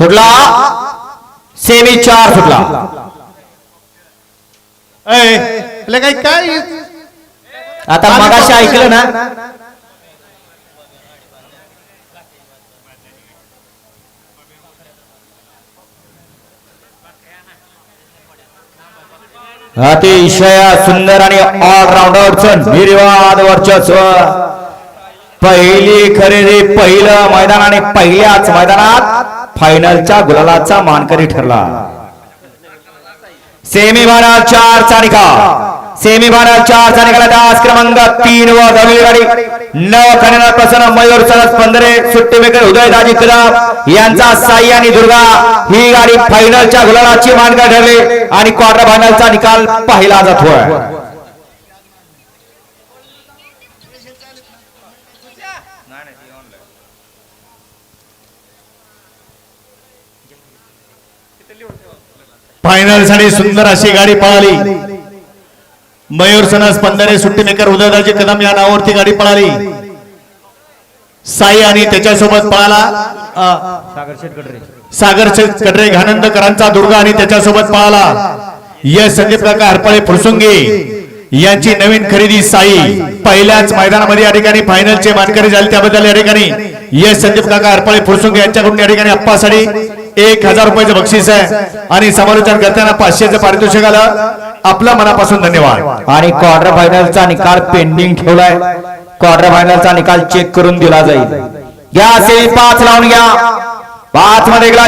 सुटला सेमी चार सुटला काय काय? आता मगाशी ऐकलं ना? अतिशय सुंदर आणि ऑलराऊंडरच निर्वाद वर्चस्व. पहिली खरेदी पहिलं मैदान आणि पहिल्याच मैदानात फायनलच्या गुलालाचा मानकरी ठरला. सेमी फायनल चार चा निकाल सेमी फायनल चार चा निकाल दास क्रमांक तीन व धवली गाडी. नव खरेदी प्रसन्न मयूर सरस पंधरे सुट्टी उदय दाजी कदम यांचा साई आणि दुर्गा ही गाडी फायनलच्या गुलालाची मानकर ठरली आणि क्वार्टर फायनलचा निकाल पाहिला जातोय नाही नाही ती ऑनलाईन फायनलसाठी सुंदर अशी गाडी पळाली. मयूर सनस पंधरे सुट्टी मेकर उदयदाजी कदम या नावावरती गाडी पळाली. साई आणि त्याच्यासोबत पळाला सागर शेठ कटरे घानंदकरांचा दुर्गा आणि त्याच्यासोबत पळाला. यश संदीप काका हरपळे फुरसुंगी. यांची नवीन खरेदी साई पहिल्याच मैदानामध्ये या ठिकाणी फायनलचे मानकरी झाले. त्याबद्दल या ठिकाणी यश संदीप काका हरपळे फुरसुंग यांच्याकडून या ठिकाणी अप्पासाठी एक हजार रुपयाचं बक्षीस आहे. आणि समालोचन करताना पाचशेचं पारितोषिक आलं आपला मनापासून धन्यवाद. आणि क्वार्टर फायनलचा निकाल पेंडिंग ठेवलाय. क्वार्टर फायनलचा निकाल चेक करून दिला जाईल. घ्या सेमी पाच लावून घ्या. पाच मध्ये गेला